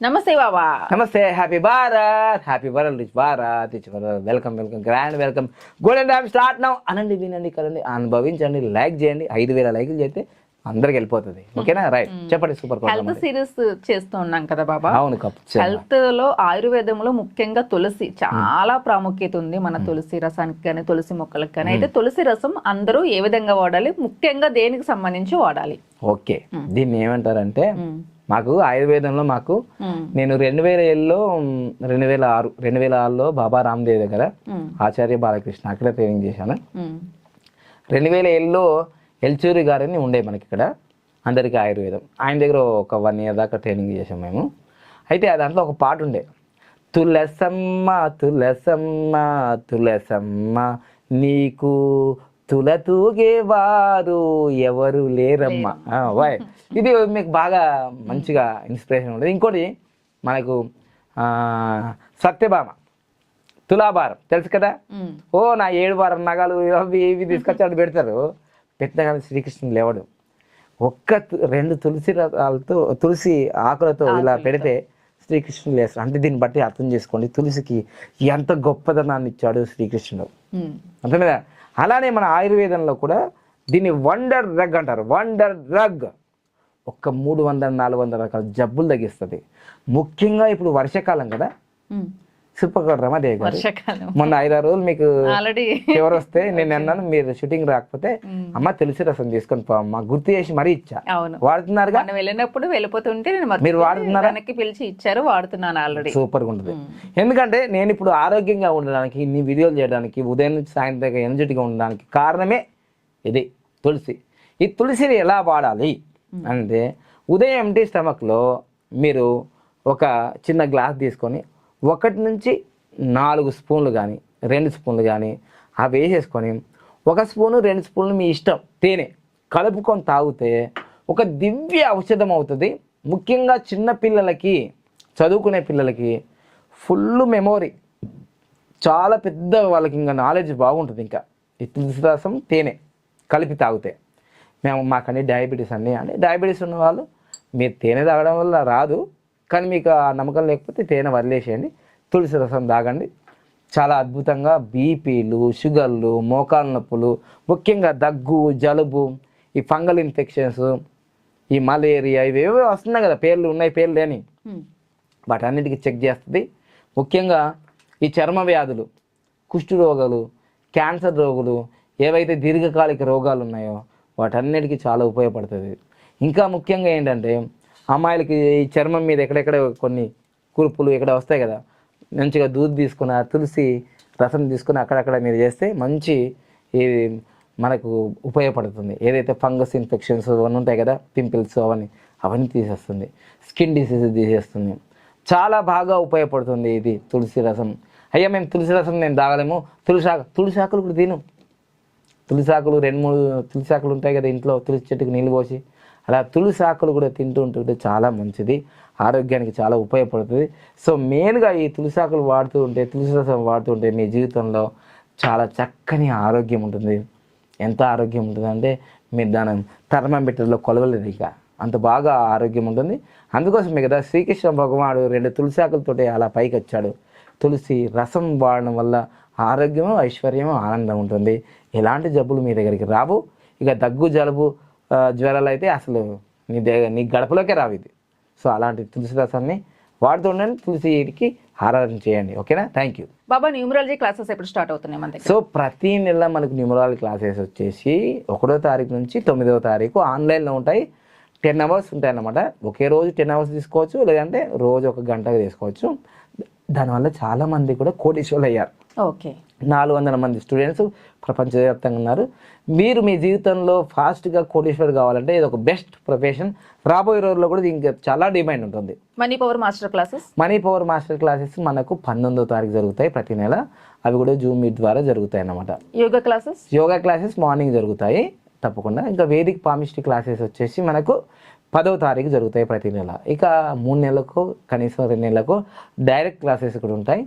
నమస్తే బాబా. నమస్తే happy Bharat happy Bharat rich Bharat rich Bharat welcome welcome grand welcome golden time start now అనండి వినండి కదండి అనుభవించండి లైక్ చేయండి. ఐదు వేల లైకులు చేస్తే అందరికి వెళ్ళిపోతుంది. ఓకేనా? రైట్ చెప్పండి సూపర్ హెల్త్ సిరీస్ చేస్తూ ఉన్నాం కదా బాబా. అవును హెల్త్లో ఆయుర్వేదంలో ముఖ్యంగా తులసి చాలా ప్రాముఖ్యత ఉంది మన తులసి రసానికి కానీ తులసి మొక్కలకు కానీ. అయితే తులసి రసం అందరూ ఏ విధంగా వాడాలి? ముఖ్యంగా దేనికి సంబంధించి వాడాలి? ఓకే. దీన్ని ఏమంటారంటే మాకు ఆయుర్వేదంలో మాకు నేను రెండు వేల ఏళ్ళలో రెండు వేల ఆరు రెండు వేల ఆరులో బాబా రామ్దేవ్ దగ్గర ఆచార్య బాలకృష్ణ అక్కడ ట్రైనింగ్ చేశాను. రెండు వేల ఏళ్ళలో ఎల్చూరి గారని ఉండే మనకి ఇక్కడ అందరికీ ఆయుర్వేదం. ఆయన దగ్గర ఒక వన్ ఇయర్ దాకా ట్రైనింగ్ చేసాం మేము. అయితే దాంట్లో ఒక పాట ఉండే తులసమ్మ తులసమ్మ తులసమ్మ నీకు తుల తూగేవారు ఎవరు లేరమ్మా. వాయ్. ఇది మీకు బాగా మంచిగా ఇన్స్పిరేషన్ ఉంటుంది. ఇంకోటి మనకు సత్యభామ తులాభారం. తెలుసు కదా? ఓ నా ఏడు వారం నగలు అవి ఇవి తీసుకొచ్చి అక్కడ పెడతారు. పెట్టిన కానీ శ్రీకృష్ణుడు లేవడు. ఒక్క రెండు తులసి రకాలతో తులసి ఆకులతో ఇలా పెడితే శ్రీకృష్ణుడు లేస్తాడు. అంటే దీన్ని బట్టి అర్థం చేసుకోండి. తులసికి ఎంత గొప్పదనాన్ని ఇచ్చాడు శ్రీకృష్ణుడు. అంతే కదా అలానే మన ఆయుర్వేదంలో కూడా దీన్ని వండర్ డ్రగ్ అంటారు. వండర్ డ్రగ్ ఒక్క మూడు వందల నాలుగు వందల రకాల జబ్బులు తగ్గిస్తుంది. ముఖ్యంగా ఇప్పుడు వర్షాకాలం కదా? సూపర్ రమాదేవి గారు? వర్షాకాలం. మొన్న ఐదారు రోజులు మీకు ఆల్రెడీ ఫీవర్ వస్తే నేను అన్నాను మీరు షూటింగ్ రాకపోతే అమ్మ తులసి రసం తీసుకొని పో అమ్మ గుర్తు చేసి మరీ ఇచ్చా. వాడుతున్నారుగా? మనం వెళ్ళినప్పుడు వెళ్ళిపోతుంటే నేను మీరు వాడుతున్నారా? పిలిచి ఇచ్చారు వాడుతున్నాను ఆల్రెడీ సూపర్గా ఉంటుంది ఎందుకంటే నేను ఇప్పుడు ఆరోగ్యంగా ఉండడానికి ఇన్ని వీడియోలు చేయడానికి ఉదయం నుంచి సాయంత్రం ఎనర్జెటిక్గా ఉండడానికి కారణమే ఇది తులసి. ఈ తులసిని ఎలా వాడాలి అంటే ఉదయం ఎంటీ స్టమక్లో మీరు ఒక చిన్న గ్లాస్ తీసుకొని ఒకటి నుంచి నాలుగు స్పూన్లు కానీ రెండు స్పూన్లు కానీ అవి వేసేసుకొని ఒక స్పూను రెండు స్పూన్లు మీ ఇష్టం తేనె కలుపుకొని తాగితే ఒక దివ్య ఔషధం అవుతుంది. ముఖ్యంగా చిన్న పిల్లలకి చదువుకునే పిల్లలకి ఫుల్ మెమోరీ. చాలా పెద్ద వాళ్ళకి ఇంకా నాలెడ్జ్ బాగుంటుంది ఇంకా. ఈ తులసి రసం తేనె కలిపి తాగితే. మేము మాకన్నీ డయాబెటీస్ అన్నీ అంటే డయాబెటీస్ ఉన్న వాళ్ళు మీరు తేనె తాగడం వల్ల రాదు. కానీ మీకు ఆ నమ్మకం లేకపోతే తేనె వదిలేసేయండి. తులసి రసం తాగండి. చాలా అద్భుతంగా బీపీలు షుగర్లు మోకాలు నొప్పులు ముఖ్యంగా దగ్గు జలుబు ఈ ఫంగల్ ఇన్ఫెక్షన్స్ ఈ మలేరియా ఇవేవో వస్తున్నాయి కదా పేర్లు ఉన్నాయి పేర్లు లేని. వాటన్నిటికీ చెక్ చేస్తుంది. ముఖ్యంగా ఈ చర్మ వ్యాధులు కుష్టు రోగాలు క్యాన్సర్ రోగులు ఏవైతే దీర్ఘకాలిక రోగాలు ఉన్నాయో వాటన్నిటికీ చాలా ఉపయోగపడుతుంది. ఇంకా ముఖ్యంగా ఏంటంటే అమ్మాయిలకి ఈ చర్మం మీద ఎక్కడెక్కడ కొన్ని కురుపులు ఇక్కడ వస్తాయి కదా మంచిగా దూద్ తీసుకుని ఆ తులసి రసం తీసుకుని అక్కడక్కడ మీరు చేస్తే మంచి ఇది మనకు ఉపయోగపడుతుంది. ఏదైతే ఫంగస్ ఇన్ఫెక్షన్స్ అవన్నీ ఉంటాయి కదా పింపుల్స్ అవన్నీ అవన్నీ తీసేస్తుంది. స్కిన్ డిసీజ్ తీసేస్తుంది. చాలా బాగా ఉపయోగపడుతుంది ఇది తులసి రసం. అయ్యా మేము తులసి రసం నేను తాగలేము. తులసాకు తులసాకులు కూడా తిను. తులసి ఆకులు రెండు మూడు తులసి ఆకులు ఉంటాయి కదా ఇంట్లో తులసి చెట్టుకు నీళ్ళు పోసి. అలా తులసి ఆకులు కూడా తింటూ ఉంటుంటే చాలా మంచిది. ఆరోగ్యానికి చాలా ఉపయోగపడుతుంది. సో మెయిన్గా ఈ తులసి ఆకులు వాడుతూ ఉంటే తులసి రసం వాడుతూ ఉంటే మీ జీవితంలో చాలా చక్కని ఆరోగ్యం ఉంటుంది. ఎంత ఆరోగ్యం ఉంటుంది అంటే మీరు దాని థర్మామీటర్లో కొలవలేదు ఇక. అంత బాగా ఆరోగ్యం ఉంటుంది. అందుకోసమే కదా శ్రీకృష్ణ భగవానుడు రెండు తులసి ఆకులతోటి అలా పైకి వచ్చాడు. తులసి రసం వాడడం వల్ల ఆరోగ్యము ఐశ్వర్యము ఆనందం ఉంటుంది. ఎలాంటి జబ్బులు మీ దగ్గరికి రావు. ఇక దగ్గు జలుబు జ్వరాలు అయితే అసలు నీ దగ్గర నీ గడపలోకే రావు ఇది. సో అలాంటి తులసి రసాన్ని వాడుతూ ఉండండి. తులసికి ఆరాధన చేయండి. ఓకేనా? థ్యాంక్ యూ బాబా న్యూమరాలజీ క్లాసెస్ ఎప్పుడు స్టార్ట్ అవుతున్నాయి మన దగ్గర? సో ప్రతి నెల మనకు న్యూమరాల్ క్లాసెస్ వచ్చేసి ఒకటో తారీఖు నుంచి తొమ్మిదవ తారీఖు ఆన్లైన్లో ఉంటాయి. టెన్ అవర్స్ ఉంటాయి అన్నమాట ఒకే రోజు టెన్ అవర్స్ తీసుకోవచ్చు. లేదంటే రోజు ఒక గంటగా తీసుకోవచ్చు. దానివల్ల చాలా మంది కూడా కోటీశ్వర్లు అయ్యారు ఓకే. నాలుగు వందల మంది స్టూడెంట్స్ ప్రపంచవ్యాప్తంగా ఉన్నారు. మీరు మీ జీవితంలో ఫాస్ట్గా కోటీశ్వర్ కావాలంటే ఇది ఒక బెస్ట్ ప్రొఫెషన్. రాబోయే రోజుల్లో కూడా దీనికి చాలా డిమాండ్ ఉంటుంది. Money power master classes? Money power master classes మనకు పంతొమ్మిదో తారీఖు జరుగుతాయి ప్రతి నెల. అవి కూడా జూమ్ మీట్ ద్వారా జరుగుతాయి అన్నమాట. Yoga classes? Yoga classes morning జరుగుతాయి. తప్పకుండా. ఇంకా వేదిక్ పామిస్ట్రీ క్లాసెస్ వచ్చేసి మనకు పదవ తారీఖు జరుగుతాయి ప్రతి నెల. ఇక మూడు నెలలకు కనీసం రెండు నెలలకు డైరెక్ట్ క్లాసెస్ కూడా ఉంటాయి.